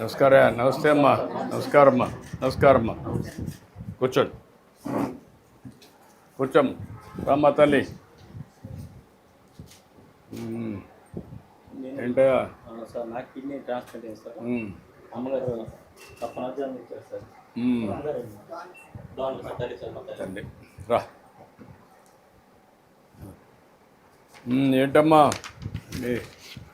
నమస్కార నమస్తే అమ్మా. నమస్కారం అమ్మా. నమస్కారం అమ్మా. కూర్చోండి. కూర్చోమ్మ రామ్మా తల్లి. అవును సార్ నాకు కిడ్నీ ట్రాన్స్ప్లాంట్. అమ్మగారు ఇచ్చారు సార్. తండ్రి రా. మ్మ్, ఏంటమ్మా?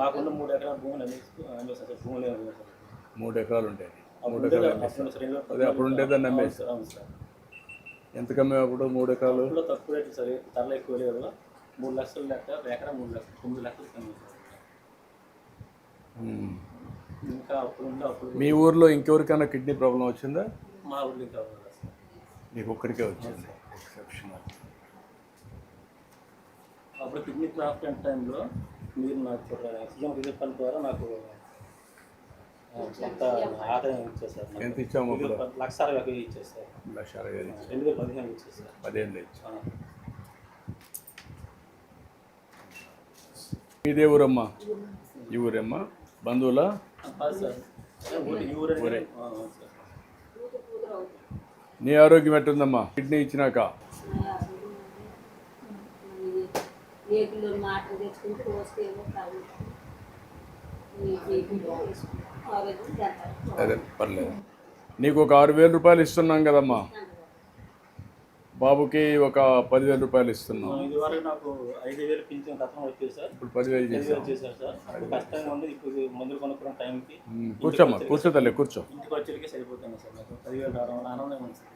మాకున్న మూడు ఎకరాల భూములు అమ్మేసి సార్ భూములు మూడు ఎకరాలు ఉంటాయి. మూడు ఎకరాలు అదే అప్పుడు ఉండేదాన్ని అమ్మేసి ఎంత కమ్మే అప్పుడు మూడు ఎకరాలు? తక్కువ రేటు సార్ ధరలు ఎక్కువ లేదు మూడు లక్షలు లెక్క ఎకరా మూడు లక్షలు తొమ్మిది లక్షలు కమ్మి. ఇంకా అప్పుడు అప్పుడు మీ ఊర్లో ఇంకెవరికైనా కిడ్నీ ప్రాబ్లం వచ్చిందా? మా ఊళ్ళో ఇంకా నీకు ఒక్కడికే వచ్చింది. ఎక్సెప్షనల్ అప్పుడు కిడ్నీ ట్రాన్స్ప్లాంట్ టైంలో మీరు నాకు సీఎం రిలీఫ్ ఫండ్ ద్వారా నాకు కొంత ఆదాయం ఇచ్చేసారు. ఎంత ఇచ్చాము లక్ష అరవై ఒక ఇచ్చేసారు లక్ష అరవై. రెండు వేల పదిహేను ఇచ్చేసారు పదిహేను ఇచ్చాం ఆ. ఇదే ఊరమ్మా? ఈ ఊరమ్మా? బంధువులా? నీ ఆరోగ్యం ఎట్టుందమ్మా? కిడ్నీ ఇచ్చినాక? చేస్తారు అదే పర్లేదు. నీకు ఒక ఆరు వేల రూపాయలు ఇస్తున్నాం కదమ్మా. బాబుకి ఒక పదివేల రూపాయలు ఇస్తున్నాం. ఇది వరకు నాకు ఐదు వేలు పింఛన్ గతం వచ్చేది సార్. ఇప్పుడు పదివేలు చేశారు సార్. కష్టంగా ఉంది ఇప్పుడు మందులు కొనుక్కున్న టైంకి మ్మ్. కూర్చోమ్మా కూర్చో తల్లి కూర్చో. ఇంటికి వచ్చేటికే సరిపోతుంది సార్ నాకు. పదివేలు రావడం వల్ల ఆనందం ఉంది సార్.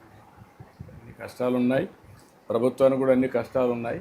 అన్ని కష్టాలు ఉన్నాయి ప్రభుత్వానికి కూడా అన్ని కష్టాలు ఉన్నాయి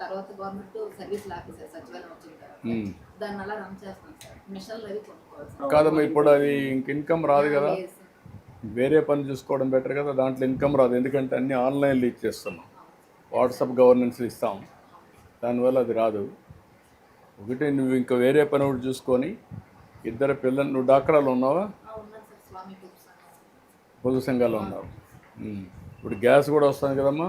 తర్వాత గవర్నమెంట్ సర్వీస్ ఆఫీసర్ సచివాలయం వచ్చిన తర్వాత. ఉమ్. దాన్ని అలా రన్ చేస్తాం సార్. మిషన్లు అవి కొనుక్కోవాలి. కాదమ్మా ఇప్పుడు అది ఇంక ఇన్కమ్ రాదు కదా. వేరే పని చూసుకోవడం బెటర్ కదా దాంట్లో ఇన్కమ్ రాదు. ఎందుకంటే అన్ని ఆన్లైన్లో ఇచ్చేస్తున్నాం వాట్సాప్ గవర్నెన్స్ ఇస్తాం. దానివల్ల అది రాదు. ఒకటి నువ్వు ఇంకా వేరే పని ఒకటి చూసుకొని ఇద్దరు పిల్లలు నువ్వు డాక్రాలు ఉన్నావా? పొదుపు సంఘాలు ఉన్నావు. ఇప్పుడు గ్యాస్ కూడా వస్తుంది కదమ్మా.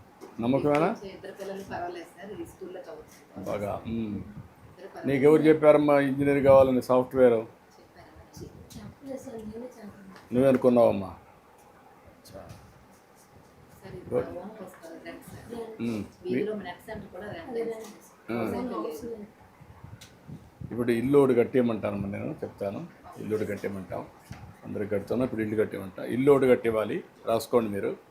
నమ్మకమేనా? బాగా నీకెవరు చెప్పారమ్మా ఇంజనీర్ కావాలని సాఫ్ట్వేర్? నువ్వే అనుకున్నావమ్మా? సార్ ఇప్పుడు ఇల్లు ఒకటి కట్టేయమంటాను నేను చెప్తాను. ఇల్లు ఒకటి కట్టేయమంటాం. అందరికి కడుతున్నాం ఇప్పుడు ఇల్లు కట్టేయమంటాం. ఇల్లు ఒకటి కట్టేవాలి. రాసుకోండి మీరు.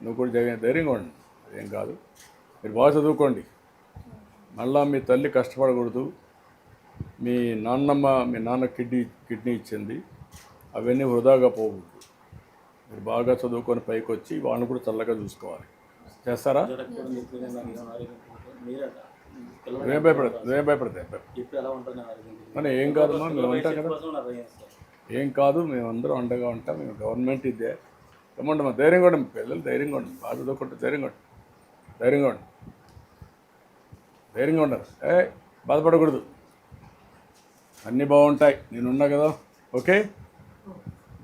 నువ్వు కూడా జరిగిన ధైర్యంగా ఉండండి ఏం కాదు. మీరు బాగా చదువుకోండి. మళ్ళా మీ తల్లి కష్టపడకూడదు. మీ నాన్నమ్మ మీ నాన్న కిడ్నీ కిడ్నీ ఇచ్చింది. అవన్నీ వృధాగా పోకూడదు. మీరు బాగా చదువుకొని పైకి వచ్చి వాళ్ళని కూడా చల్లగా చూసుకోవాలి. చేస్తారా? ఏం నువ్వేం భయపడదు నువ్వేం భయపడతాయి మరి ఏం కాదు మేము ఉంటాం కదా. ఏం కాదు మేము అందరం అండగా ఉంటాం. మేము గవర్నమెంట్ ఇదే. ఏమంటే? మా ధైర్యంగా ఉండండి పిల్లలు ధైర్యంగా ఉండండి. బాధతో చదువుకుంటే ధైర్యంగా ఉండండి. ధైర్యంగా ఉండండి. ధైర్యంగా ఉండరు ఏ బాధపడకూడదు. అన్నీ బాగుంటాయి. నేనున్నా కదా. ఓకే?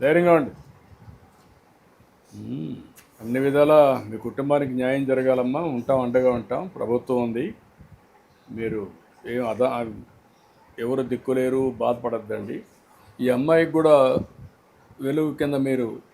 ధైర్యంగా ఉండి అన్ని విధాలా మీ కుటుంబానికి న్యాయం జరగాలమ్మా. ఉంటాం అండగా ఉంటాం. ప్రభుత్వం ఉంది. మీరు ఏం అదా ఎవరు దిక్కులేరు బాధపడద్దండి. ఈ అమ్మాయికి కూడా వెలుగు కింద మీరు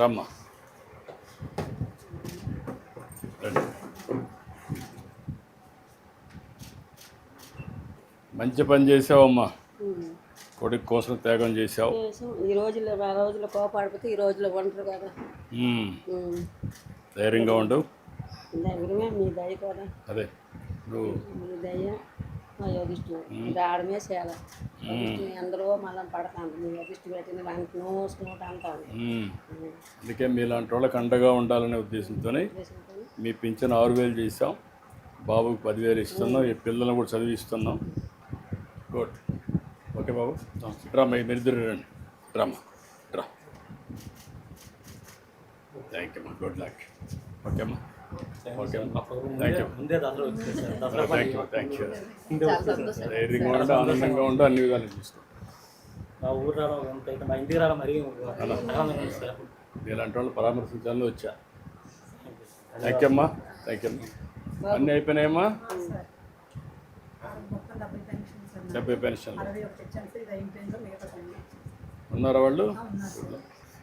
రామ్మా. మంచి పని చేసావమ్మా. కొడుకు కోసం త్యాగం చేసావు చేసాం. ఈ రోజుల్లో ఆ రోజుల్లో కోపాడిపోతే ఈ రోజుల్లో ఒంటరి కదా. ధైర్యంగా ఉండు. మీ దయ కూడా. అదే. నువ్వు మీ దయ. మా యోగిష్టు? రావడమే యోగిష్టు అందరూ మళ్ళీ పడతాను. మీ యోగిష్టు పెట్టిన దానికి నోసుకుంటూ అంటాను. అందుకే మీలాంటి వాళ్ళకి అండగా ఉండాలనే ఉద్దేశంతోనే చేసుకుంటాను మీ పింఛన్ ఆరు వేలు చేసాం బాబుకి పదివేలు ఇస్తున్నాం. ఈ పిల్లల్ని కూడా చదివిస్తున్నాం. గుడ్. ఓకే బాబు. డ్రామా మీరిద్దరు రండి. డ్రామా డ్రా థ్యాంక్ యూ అమ్మా గుడ్ లక్ ఓకే అమ్మా. ఓకే అమ్మా. అప్పుడు థ్యాంక్ ముందే యూ ముందే దసరా వచ్చేది sir Dasara thank you thank you చాలా సంతోషం ధైర్యంగా ఉండి ఆనందంగా ఉండి అన్ని విధాలు చూసుకో మా ఊరు రావడం ఎంత అయితే మా ఇంటికి రావడం మరీ వాళ్ళు పరామర్శించాలని వచ్చా? థ్యాంక్ యూ అమ్మా. థ్యాంక్ యూ అమ్మా. అన్నీ అయిపోయినాయమ్మా? డెబ్బై పెన్షన్ ఉన్నారా వాళ్ళు?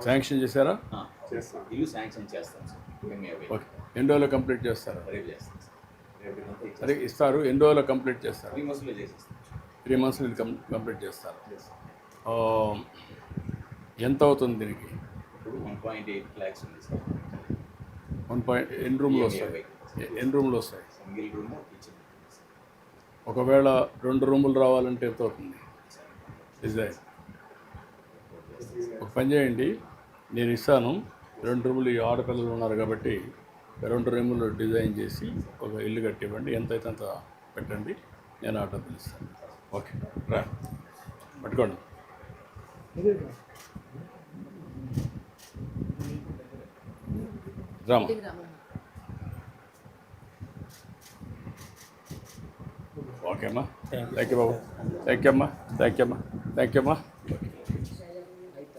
శాంక్షన్ చేశారా? ఆ, ఇల్లు శాంక్షన్ చేస్తాం సార్. ఎన్ని రోజులు కంప్లీట్ చేస్తారా? సార్. ఇస్తారు. ఎన్ని రోజులు కంప్లీట్ చేస్తారు? త్రీ మంత్స్లో చేసేస్తాం త్రీ మంత్స్ ఇది కంప్లీట్ చేస్తారు. ఆ, ఎంత అవుతుంది దీనికి? ఇప్పుడు వన్ పాయింట్ ఎయిట్ ల్యాక్స్ ఉంది సార్. వన్ పాయింట్ ఎన్ని రూమ్లు వస్తాయి? ఎన్ని రూమ్లు వస్తాయి? సింగిల్ రూమ్ కిచెన్ ఒకవేళ రెండు రూములు రావాలంటే ఎంత అవుతుంది? డిజైన్. ఒక పని చేయండి. నేను ఇస్తాను. రెండు రూములు ఈ ఆడపిల్లలు ఉన్నారు కాబట్టి రెండు రూములు డిజైన్ చేసి ఒక ఇల్లు కట్టివ్వండి. ఎంత అయితే అంత పెట్టండి. నేను ఆర్డర్ పిలుస్తాను ఓకే. రా. పట్టుకోండి. రామ? ఓకే అమ్మా థ్యాంక్ యూ బాబు. థ్యాంక్ యూ అమ్మా. థ్యాంక్ యూ అమ్మా. థ్యాంక్ యూ అమ్మా.